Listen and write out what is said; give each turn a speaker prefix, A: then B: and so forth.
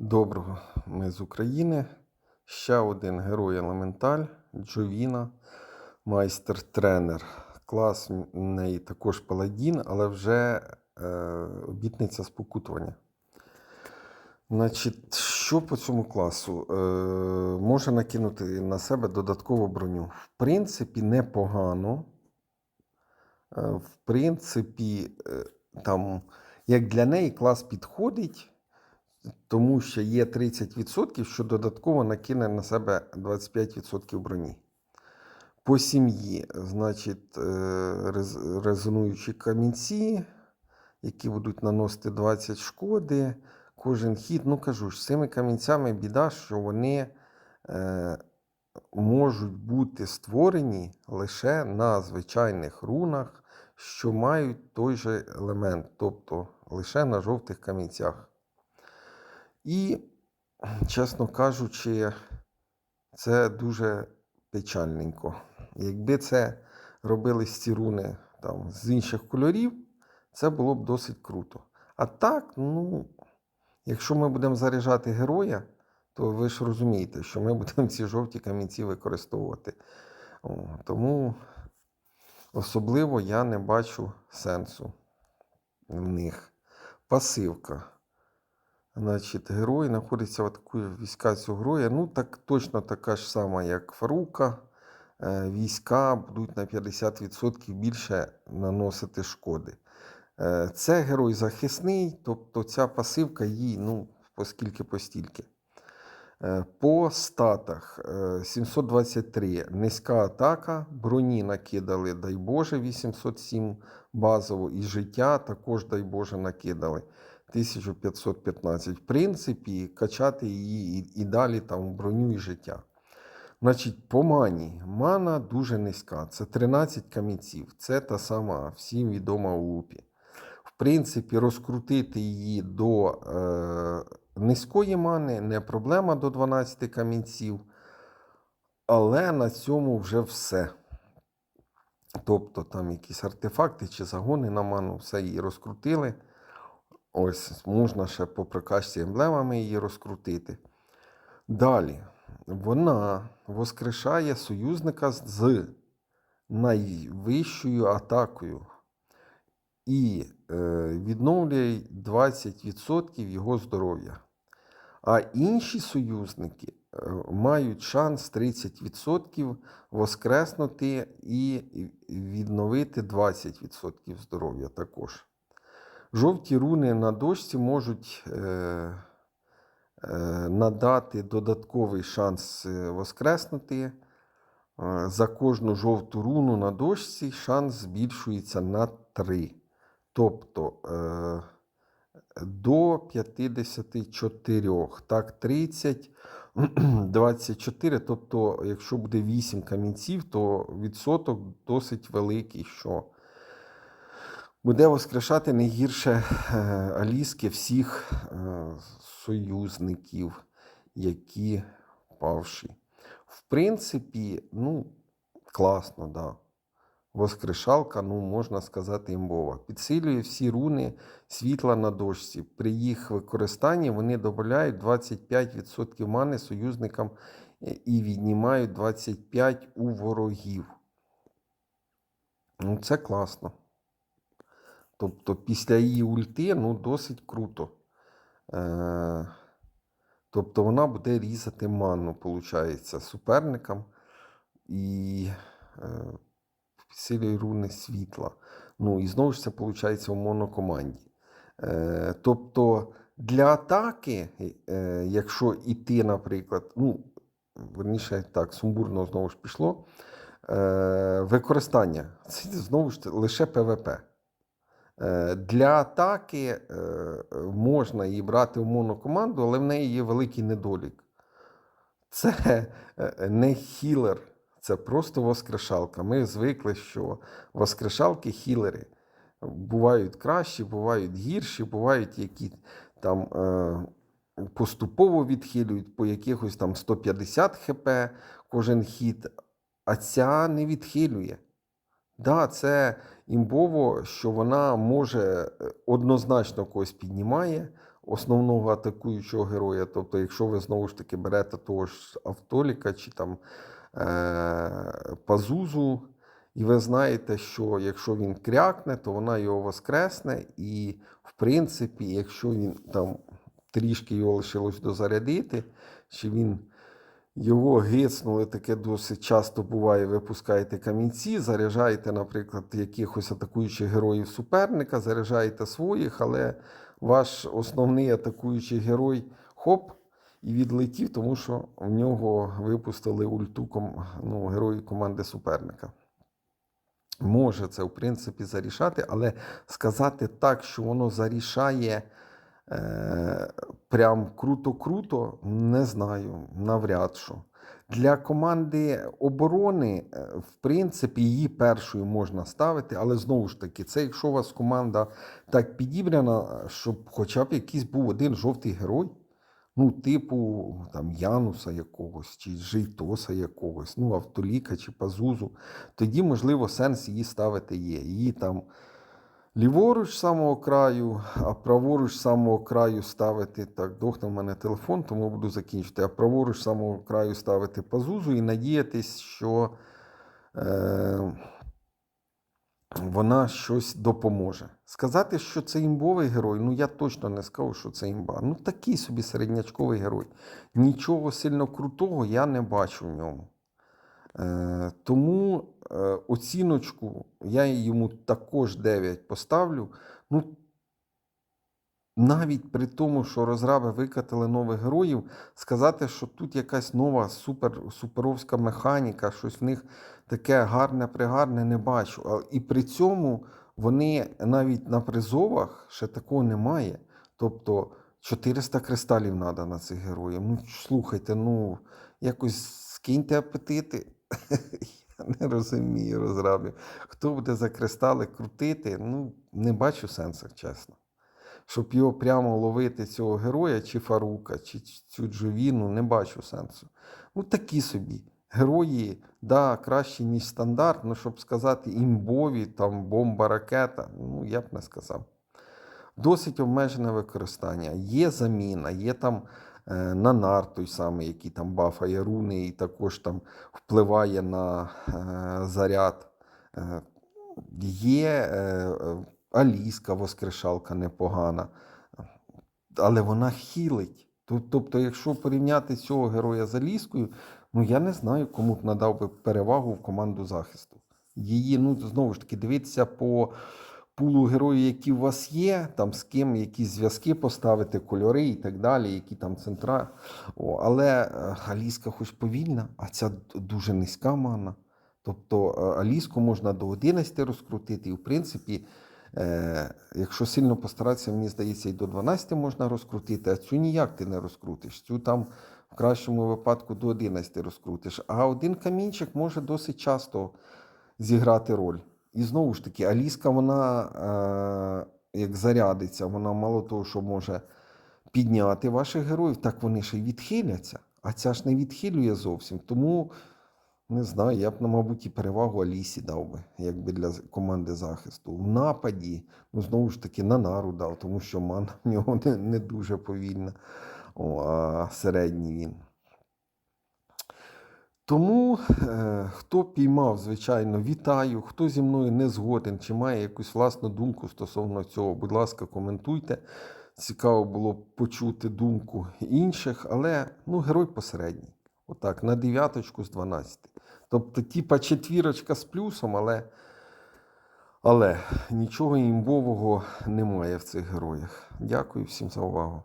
A: Доброго, ми з України. Ще один герой Елементаль Джовіна, майстер-тренер. Клас в неї також паладін, але вже е, обітниця спокутування. Значить, що по цьому класу? Е, може накинути на себе додаткову броню. В принципі, непогано. Е, в принципі, е, там, як для неї клас підходить. Тому що є 30%, що додатково накине на себе 25% броні. По сім'ї, значить, е, резонуючі камінці, які будуть наносити 20 шкоди. Кожен хід, ну кажу ж, з цими камінцями біда, що вони е, можуть бути створені лише на звичайних рунах, що мають той же елемент, тобто лише на жовтих камінцях. І, чесно кажучи, це дуже печальненько. Якби це робились ці руни там, з інших кольорів, це було б досить круто. А так, ну, якщо ми будемо заряджати героя, то ви ж розумієте, що ми будемо ці жовті камінці використовувати. О, тому особливо я не бачу сенсу в них. Пасивка. Значить, герой знаходиться в атаку війська цього героя. Ну, так точно така ж сама, як Фарука. Е, Війська будуть на 50% більше наносити шкоди. Е, Це герой захисний, тобто ця пасивка їй, ну, поскільки постільки. Е, По статах е, 723 низька атака, броні накидали, дай Боже, 807 базово, і життя також, дай Боже, накидали. 1515. В принципі, качати її і, і далі там і життя. Значить, по мані. Мана дуже низька. Це 13 камінців. Це та сама всім відома Лупі. В принципі, розкрутити її до е, низької мани не проблема до 12 камінців. Але на цьому вже все. Тобто там якісь артефакти чи загони на ману, все її розкрутили. Ось, можна ще по прокачці емблемами її розкрутити. Далі, вона воскрешає союзника з найвищою атакою і е, відновлює 20% його здоров'я. А інші союзники е, мають шанс 30% воскреснути і відновити 20% здоров'я також. Жовті руни на дошці можуть е, е, надати додатковий шанс е, воскреснути. За кожну жовту руну на дошці шанс збільшується на 3. Тобто до 54. Так, 30, 24. Тобто, якщо буде 8 камінців, то відсоток досить великий. що буде воскрешати не гірше е, Аліски всіх е, союзників, які павші. В принципі, ну, класно, да. Воскрешалка, ну, можна сказати, імбова. Підсилює всі руни світла на дошці. При їх використанні вони додають 25% мани союзникам е, і віднімають 25% у ворогів. Ну, це класно. Тобто після її ульти ну, досить круто. Е, тобто вона буде різати манну, виходить, суперникам і е, підсилює руни світла. Ну і знову ж це виходить в монокоманді. Е, тобто для атаки, е, якщо іти, наприклад, ну, верніше так, сумбурно знову ж пішло, е, використання це знову ж лише ПВП. Е, Для атаки е, можна її брати в монокоманду, але в неї є великий недолік. Це е, не хілер, це просто воскрешалка. Ми звикли, що воскрешалки хілери бувають кращі, бувають гірші, бувають які там поступово відхилюють по якихось там 150 хп кожен хід, а ця не відхилює. Да, це імбово, що вона може е, однозначно когось піднімає, основного атакуючого героя. Тобто, якщо ви знову ж таки берете того ж Автоліка чи там е- Пазузу, і ви знаєте, що якщо він крякне, то вона його воскресне. І, в принципі, якщо він там трішки його лишилось дозарядити, чи він його гицнули, таке досить часто буває. Ви пускаєте камінці, заряджаєте, наприклад, якихось атакуючих героїв суперника, заряджаєте своїх, але ваш основний атакуючий герой хоп. І відлетів, тому що в нього випустили ульту ну, герої команди суперника. Може це, в принципі, зарішати, але сказати так, що воно зарішає прям круто-круто, не знаю, навряд що. Для команди оборони, е, в принципі, її першою можна ставити, але знову ж таки, це якщо у вас команда так підібрана, щоб хоча б якийсь був один жовтий герой. Ну, типу там Януса якогось, чи Жейтоса якогось, ну, Автоліка чи Пазузу, тоді, можливо, сенс її ставити є. Її там ліворуч самого краю, а праворуч самого краю ставити. Так, дохне в мене телефон, тому буду закінчити. А праворуч самого краю ставити Пазузу і надіятись, що е, вона щось допоможе. Сказати, що це імбовий герой, ну я точно не скажу, що це імба. Ну такий собі середнячковий герой. Нічого сильно крутого я не бачу в ньому. Е, тому е, оціночку я йому також 9 поставлю. Ну, навіть при тому, що розраби викатили нових героїв, сказати, що тут якась нова супер, суперовська механіка, щось в них таке гарне пригарне не бачу. І при цьому вони навіть на призовах ще такого немає. Тобто 400 кристалів треба на цих героїв. Ну, слухайте, ну якось скиньте апетити. Я не розумію розрабів. Хто буде за кристали крутити? Ну, не бачу сенсу, чесно. Щоб його прямо ловити цього героя, чи Фарука, чи цю Джовіну, не бачу сенсу. Ну, такі собі. Герої, да, кращі, ніж стандарт, ну, щоб сказати, імбові, там бомба, ракета, ну, я б не сказав. Досить обмежене використання. Є заміна, є там нанар той самий, який там бафає руни і також там впливає на е, заряд. Е, є е, е, Аліска воскрешалка непогана, але вона хілить. Тобто, якщо порівняти цього героя з Аліскою, ну я не знаю, кому б надав би перевагу в команду захисту. Її, ну знову ж таки, дивитися по пулу героїв, які у вас є, там з ким якісь зв'язки поставити, кольори і так далі, які там центра. О, але е, Аліска хоч повільна, а ця дуже низька мана. Тобто е, Аліску можна до 11 розкрутити, і в принципі, е, якщо сильно постаратися, мені здається, і до 12 можна розкрутити, а цю ніяк ти не розкрутиш. Цю там в кращому випадку до 11 розкрутиш. А один камінчик може досить часто зіграти роль. І знову ж таки, Аліска, вона е, як зарядиться, вона мало того, що може підняти ваших героїв, так вони ще й відхиляться. А ця ж не відхилює зовсім. Тому не знаю, я б, мабуть, і перевагу Алісі дав би, якби для команди захисту. В нападі, ну знову ж таки, на нару дав, тому що мана в нього не, не дуже повільна, О, а середній він. Тому е, хто піймав, звичайно, вітаю. Хто зі мною не згоден чи має якусь власну думку стосовно цього, будь ласка, коментуйте. Цікаво було почути думку інших, але ну, герой посередній. Отак, на дев'яточку з 12. Тобто, типа четвірочка з плюсом, але, але нічого імбового немає в цих героях. Дякую всім за увагу.